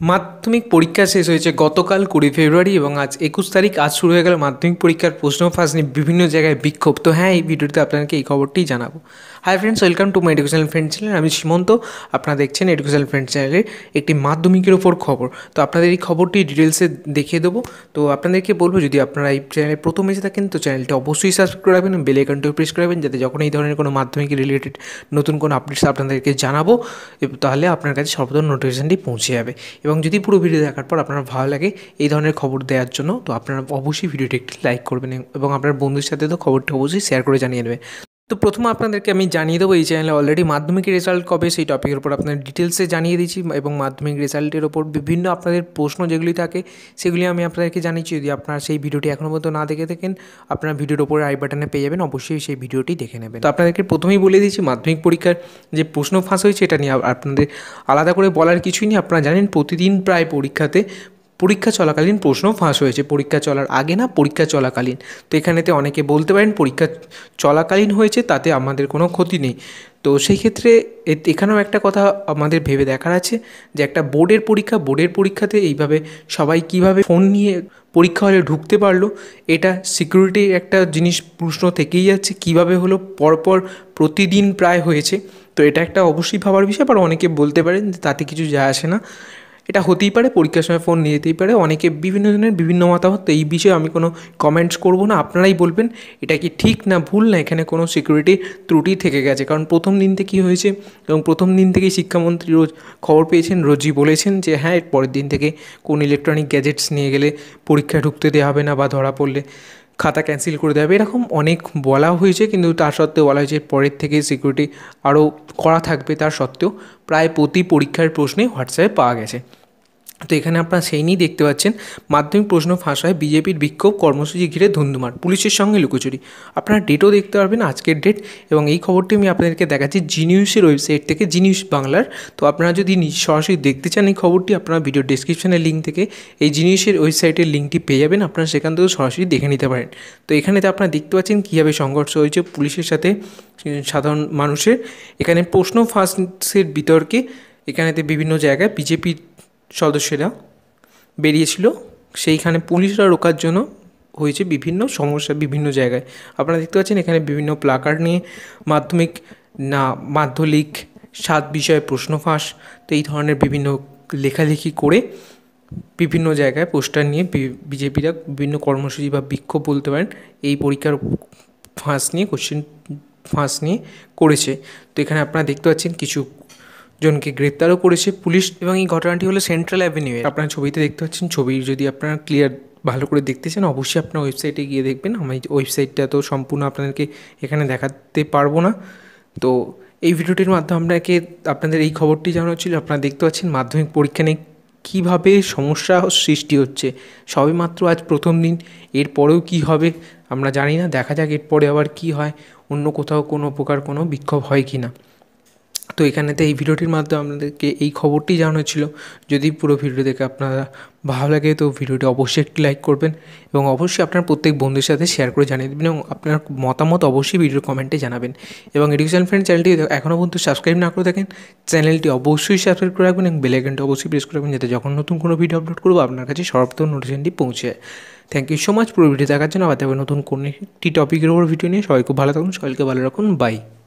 মাধ্যমিক পরীক্ষা শেষ হয়েছে গতকাল কুড়ি ফেব্রুয়ারি এবং আজ একুশ তারিখ। আজ শুরু হয়ে গেল মাধ্যমিক পরীক্ষার প্রশ্ন ফাঁস নিয়ে বিভিন্ন জায়গায় বিক্ষোভ। তো হ্যাঁ এই ভিডিওতে আপনাকে এই খবরটি জানাব। Hi friends welcome to my educational friend channel আমি সীমন্ত। আপনারা দেখছেন এডুকেশনাল ফ্রেন্ড চ্যানেলের একটি মাধ্যমিকের ওপর খবর। তো আপনাদের এই খবরটি ডিটেলসে দেখিয়ে দেবো। তো আপনাদেরকে বলব, যদি আপনারা এই চ্যানেলে প্রথম এসে থাকেন, তো চ্যানেলটি অবশ্যই সাবস্ক্রাইব করে রাখবেন বেল আইকনটিও প্রেস করে রাখবেন, যাতে যখন এই ধরনের কোনো মাধ্যমিক রিলেটেড নতুন কোনো আপডেটস আপনাদেরকে জানাব তাহলে আপনার কাছে সর্বপ্রথম নোটিফিকেশানটি পৌঁছে যাবে। এবং যদি পুরো ভিডিও দেখার পর আপনার ভালো লাগে এই ধরনের খবর দেওয়ার জন্য, তো আপনারা অবশ্যই ভিডিওটি একটি লাইক করবেন এবং আপনার বন্ধুর সাথে তো খবরটি অবশ্যই শেয়ার করে জানিয়ে দেবেন তো প্রথম আপনাদেরকে আমি জানিয়ে দেবো, এই চ্যানেলে অলরেডি মাধ্যমিক রেজাল্ট কবে? সেই টপিকের উপর আপনাদের ডিটেলসে জানিয়ে দিচ্ছি এবং মাধ্যমিক রেজাল্টের ওপর বিভিন্ন আপনাদের প্রশ্ন যেগুলি থাকে, সেগুলি আমি আপনাদেরকে জানিয়েছি। যদি আপনারা সেই ভিডিওটি এখনও পর্যন্ত না দেখে থাকেন, আপনারা ভিডিওর ওপরে আই বাটনে পেয়ে যাবেন, অবশ্যই সেই ভিডিওটি দেখে নেবেন। তো আপনাদেরকে প্রথমেই বলে দিচ্ছি মাধ্যমিক পরীক্ষার যে প্রশ্ন ফাঁস হয়েছে, এটা নিয়ে আপনাদের আলাদা করে বলার কিছুই নেই। আপনারা জানেন, প্রতিদিন প্রায় পরীক্ষাতে পরীক্ষা চলাকালীন প্রশ্ন ফাঁস হয়েছে। পরীক্ষা চলার আগে না পরীক্ষা চলাকালীন। তো এখানেতে অনেকে বলতে পারেন পরীক্ষা চলাকালীন হয়েছে, তাতে আমাদের কোনো ক্ষতি নেই। তো সেই ক্ষেত্রে এখানেও একটা কথা আমাদের ভেবে দেখার আছে যে একটা বোর্ডের পরীক্ষা, বোর্ডের পরীক্ষাতে এইভাবে সবাই কীভাবে ফোন নিয়ে পরীক্ষা হলে ঢুকতে পারল, এটা সিকিউরিটি একটা জিনিস প্রশ্ন থেকেই যাচ্ছে, কীভাবে হলো, পরপর প্রতিদিন প্রায় হয়েছে। তো এটা একটা অবশ্যই ভাবার বিষয়, আবার অনেকে বলতে পারেন তাতে কিছু যায় আসে না। এটা হতেই পারে, পরীক্ষার সময় ফোন নিয়ে যেতেই পারে। অনেকে বিভিন্ন জনের বিভিন্ন মতামত এই বিষয়ে আমি কোনো কমেন্টস করব না। আপনারাই বলবেন, এটা কি ঠিক না ভুল না এখানে কোনো সিকিউরিটি ত্রুটি থেকে গেছে? কারণ প্রথম দিন থেকে কী হয়েছে এবং প্রথম দিন থেকেই শিক্ষামন্ত্রী রোজ খবর পেয়েছেন, রোজই বলেছেন যে হ্যাঁ এর পরের দিন থেকে কোন ইলেকট্রনিক গ্যাজেটস নিয়ে গেলে পরীক্ষায় ঢুকতে দেওয়া হবে না বা ধরা পড়লে। খাতা ক্যান্সেল করে দেবে এরকম অনেক বলা হয়েছে, কিন্তু তার সত্ত্বেও বলা হয়েছে পরের থেকে সিকিউরিটি আরও করা থাকবে তার সত্ত্বেও। প্রায় প্রতি পরীক্ষার প্রশ্নে হোয়াটসঅ্যাপে পাওয়া গেছে। তো এখানে আপনারা সেই নিয়েই দেখতে পাচ্ছেন, মাধ্যমিক প্রশ্ন ফাঁস হয়, বিজেপির বিক্ষোভ, কর্মসূচি ঘিরে ধুন্ধুমার, পুলিশের সঙ্গে লুকোচুরি। আপনারা ডেটও দেখতে পারবেন আজকের ডেট এবং এই খবরটি আমি আপনাদেরকে দেখাচ্ছি জি নিউজের ওয়েবসাইট থেকে জি নিউজ বাংলার। তো আপনারা যদি সরাসরি দেখতে চান এই খবরটি, আপনারা ভিডিও ডিসক্রিপশনের লিঙ্ক থেকে এই জি নিউজের ওয়েবসাইটের লিঙ্কটি পেয়ে যাবেন, আপনারা সেখান থেকেও সরাসরি দেখে নিতে পারেন। তো এখানেতে আপনারা দেখতে পাচ্ছেন কীভাবে সংঘর্ষ হয়েছে পুলিশের সাথে সাধারণ মানুষের। এখানে প্রশ্ন ফাঁসের বিতর্কে এখানেতে বিভিন্ন জায়গায় বিজেপির সদস্যরা বেরিয়েছিল। সেইখানে পুলিশরা রোকার জন্য হয়েছে বিভিন্ন সমস্যা বিভিন্ন জায়গায়। আপনারা দেখতে পাচ্ছেন এখানে বিভিন্ন প্লাকার্ড নিয়ে মাধ্যমিক না মাধ্যমিক সাত বিষয়ে প্রশ্ন ফাঁস, তো এই ধরনের বিভিন্ন লেখালেখি করে বিভিন্ন জায়গায় পোস্টার নিয়ে বিজেপিরা বিভিন্ন কর্মসূচি বা বিক্ষোভ বলতে পারেন, এই পরীক্ষার ফাঁস নিয়ে কোশ্চেন ফাঁস নিয়ে করেছে। তো এখানে আপনারা দেখতে পাচ্ছেন কিছু জনকে গ্রেপ্তারও করেছে পুলিশ এবং এই ঘটনাটি হলো সেন্ট্রাল অ্যাভিনিউয়ে আপনারা ছবিতে দেখতে পাচ্ছেন, ছবি যদি আপনারা ক্লিয়ার ভালো করে দেখতে চান, অবশ্যই আপনার ওয়েবসাইটে গিয়ে দেখবেন। আমি ওয়েবসাইটটা তো সম্পূর্ণ আপনাদেরকে এখানে দেখাতে পারব না। তো এই ভিডিওটির মাধ্যমে আপনাকে, আপনাদের এই খবরটি জানানো ছিল, আপনারা দেখতে পাচ্ছেন মাধ্যমিক পরীক্ষা নিয়ে কীভাবে সমস্যা সৃষ্টি হচ্ছে। সবে মাত্র আজ প্রথম দিন, এরপরেও কি হবে আমরা জানি না, দেখা যাক এরপরে আবার কি হয়, অন্য কোথাও কোনো প্রকার কোনো বিক্ষোভ হয় কি না তো এখানেতে এই ভিডিওটির মাধ্যমে আপনাদেরকে এই খবরটি জানানো ছিল। যদি পুরো ভিডিও দেখে আপনারা ভালো লাগে, তো ভিডিওটি অবশ্যই একটি লাইক করবেন এবং অবশ্যই আপনার প্রত্যেক বন্ধুর সাথে শেয়ার করে জানিয়ে দেবেন এবং আপনার মতামত অবশ্যই ভিডিওর কমেন্টে জানাবেন। এবং এডুকেশন ফ্রেন্ড চ্যানেলটি এখনও পর্যন্ত সাবস্ক্রাইব না করে থাকেন, চ্যানেলটি অবশ্যই সাবস্ক্রাইব করে রাখবেন এবং বেলাইকনটি অবশ্যই প্রেস করে রাখবেন যাতে যখন নতুন কোনো ভিডিও আপলোড করব, আপনার কাছে সর্বপ্রথম নোটিফিকেশনটি পৌঁছে থ্যাংক ইউ সো মাচ পুরো ভিডিও দেখার জন্য আবার নতুন কোনো একটি টপিকের ওপর ভিডিও নিয়ে। সবাই খুব ভালো থাকুন, সবাইকে ভালো রাখুন। বাই